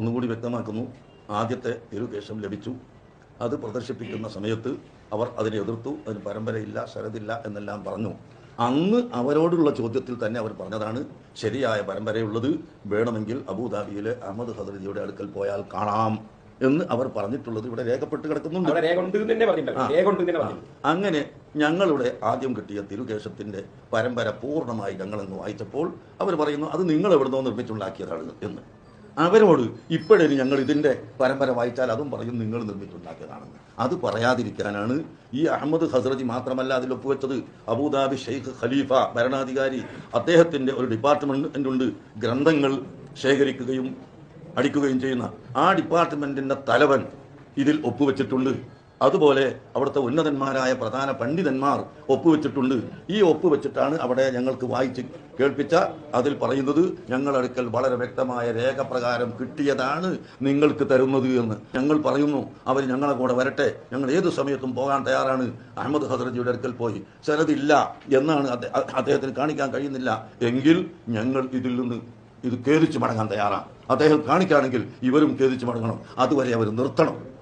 ഒന്നുകൂടി വ്യക്തമാക്കുന്നു. ആദ്യത്തെ തിരുകേശം ലഭിച്ചു. അത് പ്രദർശിപ്പിക്കുന്ന സമയത്ത് അവർ അതിനെ എതിർത്തു. അതിന് പരമ്പരയില്ല ശരതില്ല എന്നെല്ലാം പറഞ്ഞു. അന്ന് അവരോടുള്ള ചോദ്യത്തിൽ തന്നെ അവർ പറഞ്ഞതാണ് ശരിയായ പരമ്പരയുള്ളത് വേണമെങ്കിൽ അബുദാബിയിലെ അഹമ്മദ് ഹദ്രജിയുടെ അടുക്കൽ പോയാൽ കാണാം എന്ന് അവർ പറഞ്ഞിട്ടുള്ളത് ഇവിടെ രേഖപ്പെട്ട് കിടക്കുന്നുണ്ട്. അങ്ങനെ ഞങ്ങളുടെ ആദ്യം കിട്ടിയ തിരുകേശത്തിന്റെ പരമ്പര പൂർണമായി ഞങ്ങളെന്ന് വായിച്ചപ്പോൾ അവർ പറയുന്നു അത് നിങ്ങൾ എവിടുന്നോ നിർമ്മിച്ചുണ്ടാക്കിയതാണ് എന്ന്. അവരോട് ഇപ്പോഴും ഞങ്ങൾ ഇതിന്റെ പരമ്പര വായിച്ചാൽ അതും പറയും നിങ്ങൾ നിർമ്മിച്ചുണ്ടാക്കിയതാണെന്ന്. അത് പറയാതിരിക്കാനാണ് ഈ അഹമ്മദ് ഹസ്രജി മാത്രമല്ല അതിൽ ഒപ്പുവെച്ചത്. അബുദാബി ഷെയ്ഖ് ഖലീഫ ഭരണാധികാരി അദ്ദേഹത്തിന്റെ ഒരു ഡിപ്പാർട്ട്മെന്റ് ഉണ്ട് ഗ്രന്ഥങ്ങൾ ശേഖരിക്കുകയും അടിക്കുകയും ചെയ്യുന്ന ആ ഡിപ്പാർട്ട്മെന്റിന്റെ തലവൻ ഇതിൽ ഒപ്പുവെച്ചിട്ടുണ്ട്. അതുപോലെ അവിടുത്തെ ഉന്നതന്മാരായ പ്രധാന പണ്ഡിതന്മാർ ഒപ്പുവെച്ചിട്ടുണ്ട്. ഈ ഒപ്പുവെച്ചിട്ടാണ് അവിടെ ഞങ്ങൾക്ക് വായിച്ച് കേൾപ്പിച്ച അതിൽ പറയുന്നത് ഞങ്ങളടുക്കൽ വളരെ വ്യക്തമായ രേഖപ്രകാരം കിട്ടിയതാണ് നിങ്ങൾക്ക് തരുന്നത് എന്ന്. ഞങ്ങൾ പറയുന്നു അവർ ഞങ്ങളെ കൂടെ വരട്ടെ. ഞങ്ങൾ ഏത് സമയത്തും പോകാൻ തയ്യാറാണ്. അഹമ്മദ് ഹസ്രജിയുടെ അടുക്കൽ പോയി. ചിലതില്ല എന്നാണ് അദ്ദേഹത്തിന് കാണിക്കാൻ കഴിയുന്നില്ല. എങ്കിൽ ഞങ്ങൾ ഇതിൽ നിന്ന് ഇത് ഖേദിച്ച് മടങ്ങാൻ തയ്യാറാണ്. അദ്ദേഹം കാണിക്കുകയാണെങ്കിൽ ഇവരും ഖേദിച്ച് മടങ്ങണം. അതുവരെ അവർ നിർത്തണം.